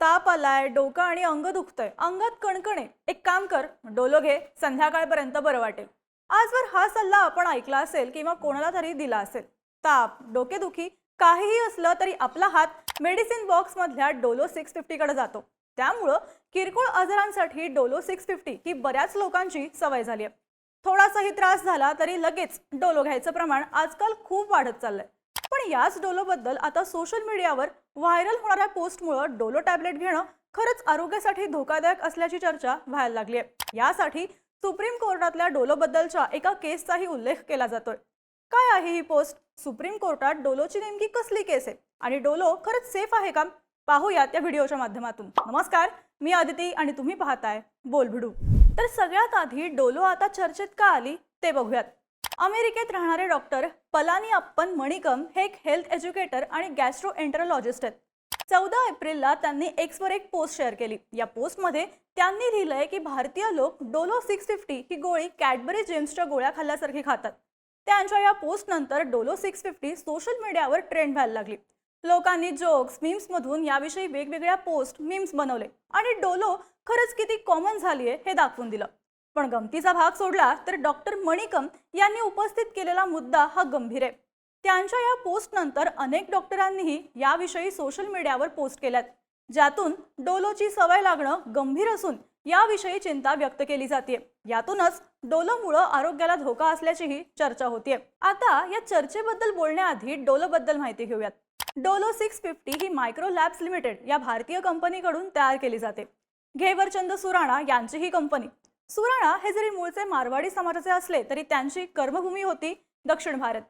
ताप आलाय डोकं आणि अंग दुखतंय. अंगात कणकणे. एक काम कर डोलो घे संध्याकाळपर्यंत बरं वाटेल. आजवर हा सल्ला आपण ऐकला असेल किंवा कोणाला तरी दिला असेल. ताप डोकेदुखी काहीही असलं तरी आपला हात मेडिसिन बॉक्समधल्या डोलो सिक्स फिफ्टीकडे जातो. त्यामुळं किरकोळ आजारांसाठी डोलो सिक्स फिफ्टी ही बऱ्याच लोकांची सवय झाली आहे. थोडासाही त्रास झाला तरी लगेच डोलो घ्यायचं प्रमाण आजकाल खूप वाढत चाललंय. पण याच डोलोबद्दल आता सोशल मीडियावर व्हायरल होणाऱ्या पोस्टमुळं डोलो टॅबलेट घेणं खरंच आरोग्यासाठी धोकादायक असल्याची चर्चा व्हायला लागली आहे यासाठी सुप्रीम कोर्टातल्या डोलोबद्दलच्या एका केसचाही उल्लेख केला जातोय. काय आहे ही पोस्ट? सुप्रीम कोर्टात डोलोची नेमकी कसली केस आहे? आणि डोलो खरंच सेफ आहे का? पाहूयात या व्हिडिओच्या माध्यमातून. नमस्कार मी आदिती आणि तुम्ही पाहताय बोलभिडू. तर सगळ्यात आधी डोलो आता चर्चेत का आली? ते बघूयात. अमेरिकेत राहणारे डॉक्टर पलानी अप्पन मणिकम हे एक हेल्थ एज्युकेटर आणि गॅस्ट्रो एंटरोलॉजिस्ट आहेत. चौदा एप्रिलला त्यांनी एक्सवर एक पोस्ट शेअर केली. या पोस्टमध्ये त्यांनी लिहिलंय की भारतीय लोक डोलो सिक्स फिफ्टी ही गोळी कॅडबरी जेम्सच्या गोळ्या खाल्ल्यासारखी खातात. त्यांच्या या पोस्टनंतर डोलो सिक्स फिफ्टी सोशल मीडियावर ट्रेंड व्हायला लागली. लोकांनी जोक्स मीम्समधून याविषयी वेगवेगळ्या पोस्ट मीम्स बनवले. आणि डोलो खरंच किती कॉमन झाली आहे हे दाखवून दिलं. पण गमतीचा भाग सोडला तर डॉक्टर मणिकम यांनी उपस्थित केलेला मुद्दा हा गंभीर आहे. त्यांच्या या पोस्टनंतर अनेक डॉक्टरांनीही याविषयी सोशल मीडियावर पोस्ट केल्यात ज्यातून डोलोची सवय लागणं गंभीर असून याविषयी चिंता व्यक्त केली जाते यातूनच डोलोमुळं आरोग्याला धोका असल्याचीही चर्चा होतीये. आता या चर्चेबद्दल बोलण्याआधी डोलोबद्दल माहिती घेऊयात. डोलो सिक्स फिफ्टी ही मायक्रो लॅब्स लिमिटेड या भारतीय कंपनीकडून तयार केली जाते. घेवरचंद सुराणा यांची ही कंपनी सुराणा हे जरी मूळचे मारवाडी समाजाचे असले तरी त्यांची कर्मभूमी होती दक्षिण भारत.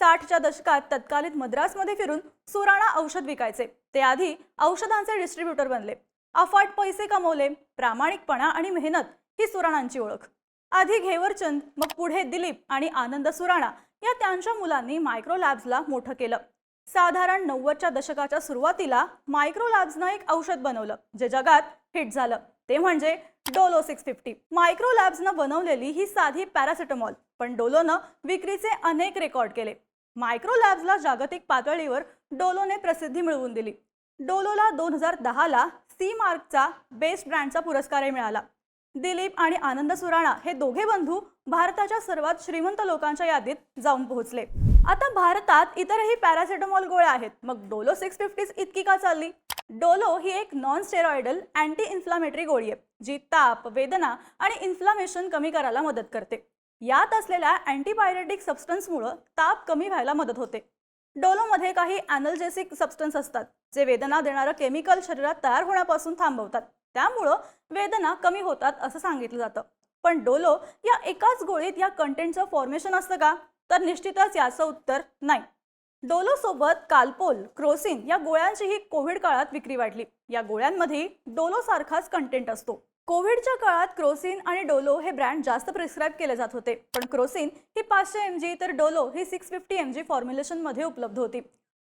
साठच्या दशकात तत्कालीन मद्रासमध्ये फिरून सुराणा औषध विकायचे. ते आधी औषधांचे डिस्ट्रीब्युटर बनले. अफाट पैसे कमवले प्रामाणिकपणा आणि मेहनत ही सुराणांची ओळख. आधी घेवरचंद मग पुढे दिलीप आणि आनंद सुराणा या त्यांच्या मुलांनी मायक्रो लॅब्सला मोठं केलं. साधारण नव्वदच्या दशकाच्या सुरुवातीला मायक्रो लॅब्सनं एक औषध बनवलं जे जगात हिट झालं. ते म्हणजे डोलो सिक्स फिफ्टी. मायक्रो लॅब्सनं बनवलेली ही साधी पॅरासिटामॉल पण डोलोनं विक्रीचे अनेक रेकॉर्ड केले. मायक्रो लॅब्सला जागतिक पातळीवर डोलोने प्रसिद्धी मिळवून दिली. डोलोला दोन हजार दहाला सी मार्कचा बेस्ट ब्रँडचा पुरस्कारही मिळाला. दिलीप आणि आनंद सुराणा हे दोघे बंधू भारताच्या सर्वात श्रीमंत लोकांच्या यादीत जाऊन पोहोचले. आता भारतात इतरही पॅरासिटामॉल गोळ्या आहेत. मग डोलो सिक्स फिफ्टीज इतकी का चालली? डोलो ही एक नॉन स्टेरॉइडल अँटी इन्फ्लामेटरी गोळी आहे जी ताप वेदना आणि इन्फ्लामेशन कमी करायला मदत करते. यात असलेल्या अँटीबायोटिक सबस्टन्समुळं ताप कमी व्हायला मदत होते. डोलोमध्ये काही अॅनल्जेसिक सबस्टन्स असतात जे वेदना देणारं केमिकल शरीरात तयार होण्यापासून थांबवतात. त्यामुळं वेदना कमी होतात असं सांगितलं जातं. पण डोलो या एकाच गोळीत या कंटेंटचं फॉर्मेशन असतं का? तर निश्चितच याचं उत्तर नाही. डोलो सोबत कालपोल क्रोसिन या गोळ्यांचीही कोविड काळात विक्री वाढली. या गोळ्यांमध्ये डोलो सारखाच कंटेंट असतो. कोविडच्या काळात क्रोसिन आणि डोलो हे ब्रँड जास्त प्रिस्क्राईब केले जात होते. पण क्रोसिन ही पाचशे एम जी तर डोलो ही सिक्स फिफ्टी एम जी फॉर्म्युलेशनमध्ये उपलब्ध होती.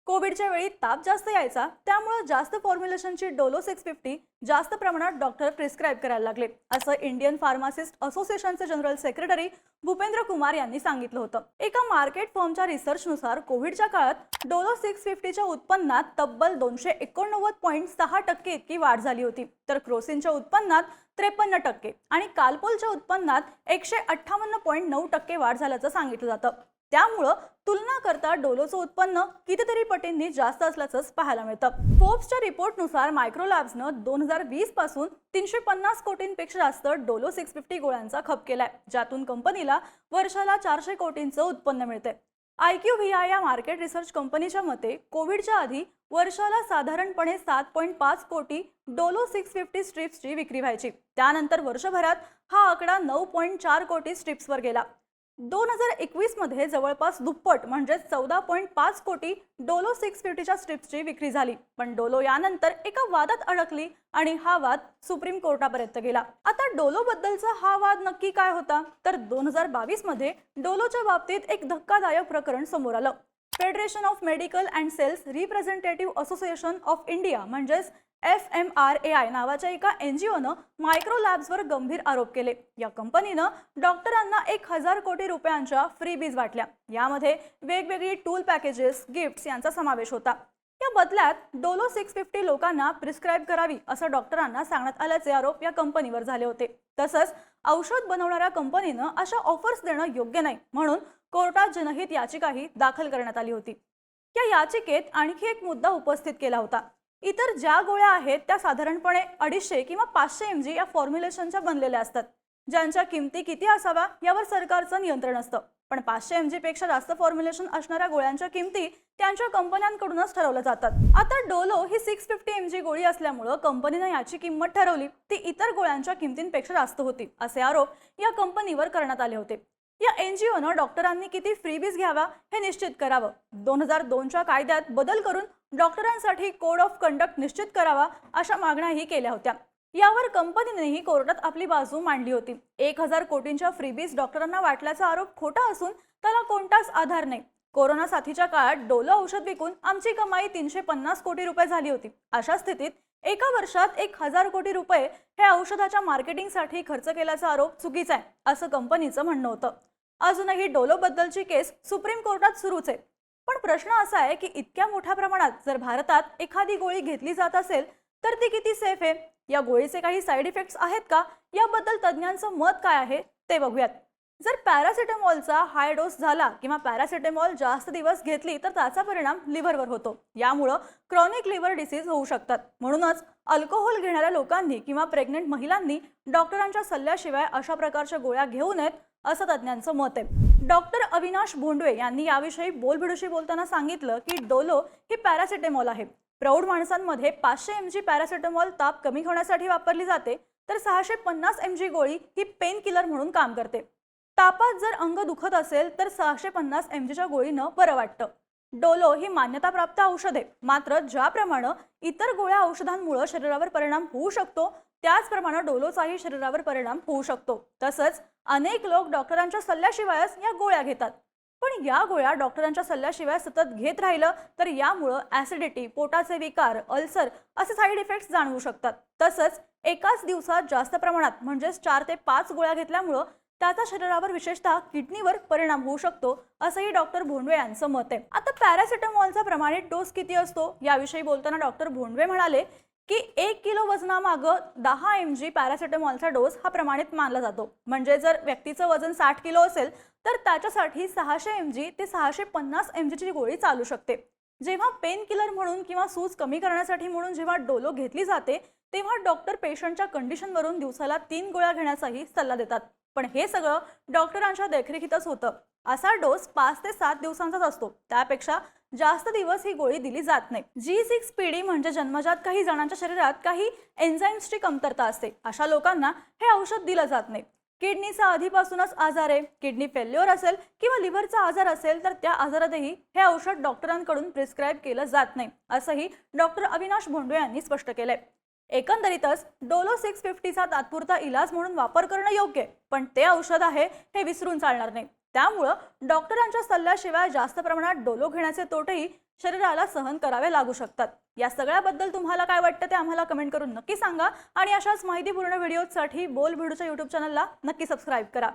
कोविडच्या वेळी ताप जास्त यायचा त्यामुळे जास्त फॉर्म्युलेशनची डोलो सिक्स फिफ्टी जास्त प्रमाणात डॉक्टर प्रिस्क्राईब करायला लागले असं इंडियन फार्मासिस्ट असोसिएशनचे जनरल सेक्रेटरी भूपेंद्र कुमार यांनी सांगितलं होतं. एका मार्केट फॉर्मच्या रिसर्चनुसार कोविडच्या काळात डोलो सिक्स फिफ्टीच्या उत्पन्नात तब्बल दोनशे एकोणनव्वद पॉईंट सहा टक्के इतकी वाढ झाली होती. तर क्रोसिनच्या उत्पन्नात त्रेपन्न टक्के आणि कालपोलच्या उत्पन्नात एकशे अठ्ठावन्न पॉईंट नऊ टक्के वाढ झाल्याचं सांगितलं जातं. त्यामुळं तुलना करता डोलोचं उत्पन्न कितीतरी पटींनी जास्त असल्याचंच पाहायला मिळतं. फोर्ब्सच्या रिपोर्टनुसार मायक्रो लॅब्सनं दोन हजार वीसपासून तीनशे पन्नास कोटींपेक्षा जास्त डोलो सिक्स फिफ्टी गोळ्यांचा खप केलाय ज्यातून कंपनीला वर्षाला चारशे कोटींचं उत्पन्न मिळतंय. आयक्यू व्ही आय या मार्केट रिसर्च कंपनीच्या मते कोविडच्या आधी वर्षाला साधारणपणे सात पॉईंट पाच कोटी डोलो सिक्स फिफ्टी स्ट्रिप्सची विक्री व्हायची. त्यानंतर वर्षभरात हा आकडा नऊ पॉईंट चार कोटी स्ट्रिप्सवर गेला. दोन हजार एकवीसमध्ये जवळपास दुप्पट म्हणजे चौदा पॉईंट पाच कोटी डोलो सिक्स फिफ्टीच्या स्ट्रिप्सची विक्री झाली. पण डोलो यानंतर एका वादात अडकली आणि हा वाद सुप्रीम कोर्टापर्यंत गेला. आता डोलो बद्दलचा हा वाद नक्की काय होता? तर दोन हजार बावीसमध्ये डोलोच्या बाबतीत एक धक्कादायक प्रकरण समोर आलं. Federation of medical and sales representative association of India म्हणजेच F M R A I नावाच्या एका एन जी ओनं मायक्रो लॅब्सवर गंभीर आरोप केले. या कंपनीनं डॉक्टरांना एक हजार कोटी रुपयांच्या फ्री बीज वाटल्या. यामध्ये वेगवेगळी टूल पॅकेजेस गिफ्ट्स यांचा समावेश होता. या बदल्यात डोलो सिक्स फिफ्टी लोकांना प्रिस्क्राईब करावी असं डॉक्टरांना सांगण्यात आल्याचे आरोप या कंपनीवर झाले होते. तसंच औषध बनवणाऱ्या कंपनीनं अशा ऑफर्स देणं योग्य नाही म्हणून कोर्टात जनहित याचिकाही दाखल करण्यात आली होती. या याचिकेत आणखी एक मुद्दा उपस्थित केला होता. इतर ज्या गोळ्या आहेत त्या साधारणपणे अडीचशे किंवा पाचशे एम जी या फॉर्म्युलेशनच्या बनलेल्या असतात. ज्यांच्या किमती किती असाव्या यावर सरकारचं नियंत्रण असतं. पण पाचशे एम जी पेक्षा जास्त फॉर्म्युलेशन असणाऱ्या गोळ्यांच्या किमती त्यांच्या कंपन्यांकडूनच ठरवल्या जातात. आता डोलो ही सिक्स फिफ्टी एम जी गोळी असल्यामुळं कंपनीनं याची किंमत ठरवली. ती इतर गोळ्यांच्या किमतींपेक्षा जास्त होती असे आरोप या कंपनीवर करण्यात आले होते. या एनजीओनं डॉक्टरांनी किती फ्रीबीज घ्यावा हे निश्चित करावं. दोन हजार दोनच्या कायद्यात बदल करून डॉक्टरांसाठी कोड ऑफ कंडक्ट निश्चित करावा अशा मागण्याही केल्या होत्या. यावर कंपनीनेही कोर्टात आपली बाजू मांडली होती. एक हजार कोटींच्या फ्रीबीज डॉक्टरांना वाटल्याचा आरोप खोटा असून त्याला कोणताच आधार नाही. कोरोना साथीच्या काळात डोलो औषध विकून आमची कमाई तीनशे पन्नास कोटी रुपये झाली होती. अशा स्थितीत एका वर्षात एक हजार कोटी रुपये हे औषधाच्या मार्केटिंगसाठी खर्च केल्याचा आरोप चुकीचा आहे असं कंपनीचं म्हणणं होतं. अजूनही डोलो बद्दलची केस सुप्रीम कोर्टात सुरूच आहे. पण प्रश्न असा आहे की इतक्या मोठ्या प्रमाणात जर भारतात एखादी गोळी घेतली जात असेल तर ती किती सेफ आहे? या गोळीचे काही साईड इफेक्ट्स आहेत का? याबद्दल तज्ज्ञांचं मत काय आहे? ते बघूयात. जर पॅरासिटामॉलचा हाय डोस झाला किंवा पॅरासिटेमॉल जास्त दिवस घेतली तर त्याचा परिणाम लिव्हरवर होतो. यामुळं क्रॉनिक लिव्हर डिसीज होऊ शकतात. म्हणूनच अल्कोहोल घेणाऱ्या लोकांनी किंवा प्रेग्नेंट महिलांनी डॉक्टरांच्या सल्ल्याशिवाय अशा प्रकारच्या गोळ्या घेऊ नयेत असं तज्ज्ञांचं मत आहे. डॉक्टर अविनाश भोंडवे यांनी याविषयी बोलभिडूशी बोलताना सांगितलं की डोलो ही पॅरासिटेमॉल आहे. प्रौढ माणसांमध्ये पाचशे एम जी पॅरासिटामॉल ताप कमी होण्यासाठी वापरली जाते तर सहाशे पन्नास एम जी गोळी ही पेन किलर म्हणून काम करते. तापात जर अंग दुखत असेल तर सहाशे पन्नास एम जीच्या गोळीनं बरं वाटतं. डोलो ही मान्यताप्राप्त औषध. आहे मात्र ज्याप्रमाणे इतर गोळ्या औषधांमुळे शरीरावर परिणाम होऊ शकतो त्याचप्रमाणे डोलोचाही शरीरावर परिणाम होऊ शकतो. तसंच अनेक लोक डॉक्टरांच्या सल्ल्याशिवायच या गोळ्या घेतात. पण या गोळ्या डॉक्टरांच्या सल्ल्याशिवाय सतत घेत राहिलं तर यामुळं ॲसिडिटी पोटाचे विकार अल्सर असे साईड इफेक्ट्स जाणवू शकतात. तसंच एकाच दिवसात जास्त प्रमाणात म्हणजेच चार ते पाच गोळ्या घेतल्यामुळं त्याचा शरीरावर विशेषतः किडनीवर परिणाम होऊ शकतो असंही डॉक्टर भोंडवे यांचं मत आहे. आता पॅरासिटामॉलचा प्रमाणित डोस किती असतो याविषयी बोलताना डॉक्टर भोंडवे म्हणाले की एक किलो वजनामागं दहा एम जी पॅरासिटामॉलचा डोस हा प्रमाणित मानला जातो. म्हणजे जर व्यक्तीचं वजन साठ किलो असेल तर त्याच्यासाठी सहाशे एम जी ते सहाशे पन्नास एम जीची गोळी चालू शकते. जेव्हा पेन किलर म्हणून किंवा सूज कमी करण्यासाठी म्हणून जेव्हा डोलो घेतली जाते तेव्हा डॉक्टर पेशंटच्या कंडिशनवरून दिवसाला तीन गोळ्या घेण्याचाही सल्ला देतात. पण हे सगळं डॉक्टरांच्या देखरेखीतच होतं. असा डोस पाच ते सात दिवसांचाच असतो. त्यापेक्षा जास्त दिवस ही गोळी दिली जात नाही. जी सिक्स पीडी म्हणजे जन्मजात काही जणांच्या शरीरात काही एन्झाईम्सची कमतरता असते. अशा लोकांना हे औषध दिलं जात नाही. किडनीचा आधीपासूनच आजार आहे. किडनी फेल्युअर असेल किंवा लिव्हरचा आजार असेल तर त्या आजारातही हे औषध डॉक्टरांकडून प्रिस्क्राईब केलं जात नाही असंही डॉक्टर अविनाश भोंडवे यांनी स्पष्ट केलंय. एकंदरीतच डोलो सिक्स फिफ्टीचा तात्पुरता इलाज म्हणून वापर करणं योग्य पण ते औषध आहे हे विसरून चालणार नाही. त्यामुळं डॉक्टरांच्या सल्ल्याशिवाय जास्त प्रमाणात डोलो घेण्याचे तोटेही शरीराला सहन करावे लागू शकतात. या सगळ्याबद्दल तुम्हाला काय वाटतं ते आम्हाला कमेंट करून नक्की सांगा आणि अशाच माहितीपूर्ण व्हिडिओसाठी बोल भिडूच्या युट्यूब चॅनलला नक्की सबस्क्राईब करा.